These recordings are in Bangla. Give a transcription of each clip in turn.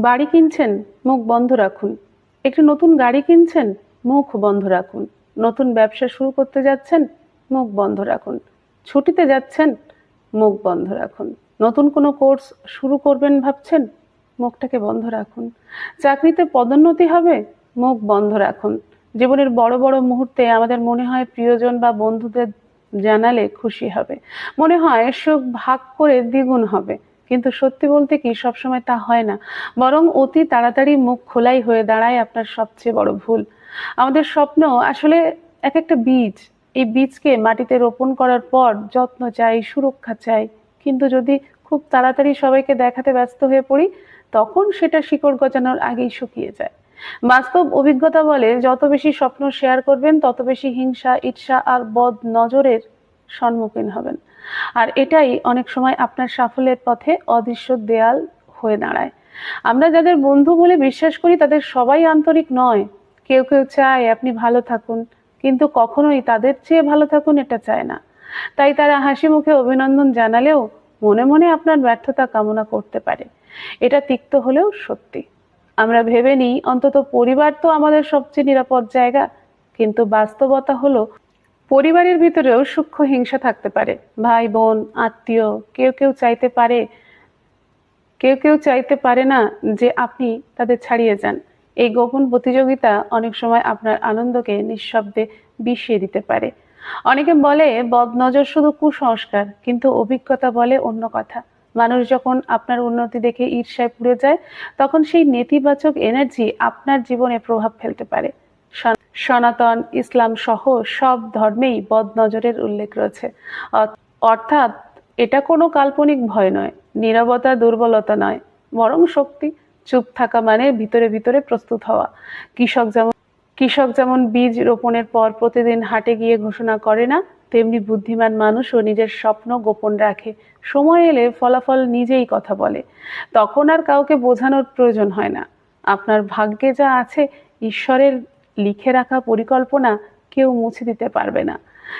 বাড়ি কিনছেন, মুখ বন্ধ রাখুন। একটি নতুন গাড়ি কিনছেন, মুখ বন্ধ রাখুন। নতুন ব্যবসা শুরু করতে যাচ্ছেন, মুখ বন্ধ রাখুন। ছুটিতে যাচ্ছেন, মুখ বন্ধ রাখুন। নতুন কোনো কোর্স শুরু করবেন ভাবছেন, মুখটাকে বন্ধ রাখুন। চাকরিতে পদোন্নতি হবে, মুখ বন্ধ রাখুন। জীবনের বড় বড় মুহূর্তে আমাদের মনে হয় প্রিয়জন বা বন্ধুদের জানালে খুশি হবে। মনে হয় সুখ ভাগ করে দ্বিগুণ হবে। কিন্তু সত্যি বলতে কি, সবসময় তা হয় না। বরং অতি তাড়াতাড়ি মুখ খোলাই হয়ে দাঁড়ায় আপনার সবচেয়ে বড় ভুল। আমাদের স্বপ্ন আসলে এক একটা বীজ। এই বীজকে মাটিতে রোপণ করার পর যত্ন চাই, সুরক্ষা চাই। কিন্তু যদি খুব তাড়াতাড়ি সবাইকে দেখাতে ব্যস্ত হয়ে পড়ি, তখন সেটা শিকড় গজানোর আগেই শুকিয়ে যায়। বাস্তব অভিজ্ঞতা বলে, যত বেশি স্বপ্ন শেয়ার করবেন, তত বেশি হিংসা, ঈর্ষা আর বদ নজরের সম্মুখীন হবেন। আর এটাই অনেক সময় আপনার সাফল্যের পথে অদৃশ্য দেয়াল হয়ে দাঁড়ায়। আমরা যাদের বন্ধু বলে বিশ্বাস করি, তাদের সবাই আন্তরিক নয়। কেউ কেউ চায়, আপনি ভালো থাকুন। কিন্তু কখনোই তাদের চেয়ে ভালো থাকুন এটা চায় না। তাই তারা হাসি মুখে অভিনন্দন জানালেও মনে মনে আপনার ব্যর্থতা কামনা করতে পারে। এটা তিক্ত হলেও সত্যি। আমরা ভেবে নিই, অন্তত পরিবার তো আমাদের সবচেয়ে নিরাপদ জায়গা, কিন্তু বাস্তবতা হলো পরিবারের ভিতরেও সূক্ষ্ম হিংসা থাকতে পারে। ভাই, বোন, আত্মীয়, কেউ কেউ চাইতে পারে, কেউ কেউ চাইতে পারে না যে আপনি তাদের ছাড়িয়ে যান। এই গোপন প্রতিযোগিতা অনেক সময় আপনার আনন্দকে নিঃশব্দে বিষিয়ে দিতে পারে। অনেকে বলে, বদনজর শুধু কুসংস্কার, কিন্তু অভিজ্ঞতা বলে অন্য কথা। মানুষ যখন আপনার উন্নতি দেখে ঈর্ষায় পুড়ে যায়, তখন সেই নেতিবাচক এনার্জি আপনার জীবনে প্রভাব ফেলতে পারে। সনাতন, ইসলাম সহ সব ধর্মেই বদনজরের উল্লেখ রয়েছে। অর্থাৎ এটা কোনো কাল্পনিক ভয় নয়, নীরবতা, দুর্বলতা নয়, বরং শক্তি, চুপ থাকা মানে ভিতরে ভিতরে প্রস্তুত হওয়া। কৃষক যেমন কৃষক যেমন বীজ রোপণের পর প্রতিদিন হাটে গিয়ে ঘোষণা করে না, তেমনি বুদ্ধিমান মানুষও নিজের স্বপ্ন গোপন রাখে। সময় এলে ফলাফল নিজেই কথা বলে। তখন আর কাউকে বোঝানোর প্রয়োজন হয় না। আপনার ভাগ্যে যা আছে, ঈশ্বরের লিখে রাখা পরিকল্পনা কেউ মুছে দিতে পারবে না।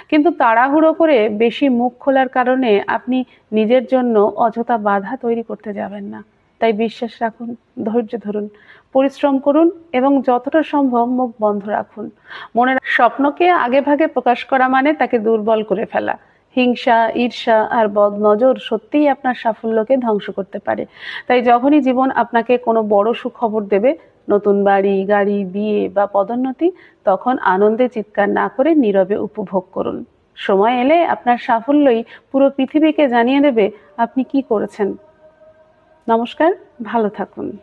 কিন্তু তাড়াহুড়ো করে বেশি মুখ খোলার কারণে আপনি নিজের জন্য অযথা বাধা তৈরি করতে যাবেন না। তাই বিশ্বাস রাখুন, ধৈর্য ধরুন, পরিশ্রম করুন এবং যতটা সম্ভব মুখ বন্ধ রাখুন। মনের স্বপ্নকে আগে ভাগে প্রকাশ করা মানে তাকে দুর্বল করে ফেলা। হিংসা, ঈর্ষা আর বদ নজর সত্যিই আপনার সাফল্যকে ধ্বংস করতে পারে। তাই যখনই জীবন আপনাকে কোনো বড় সুখবর দেবে নতুন বাড়ি, গাড়ি, বিয়ে বা পদোন্নতি তখন আনন্দে চিৎকার না করে নীরবে উপভোগ করুন। সময় এলে আপনার সাফল্যই পুরো পৃথিবীকে জানিয়ে দেবে আপনি কি করেছেন। নমস্কার, ভালো থাকুন।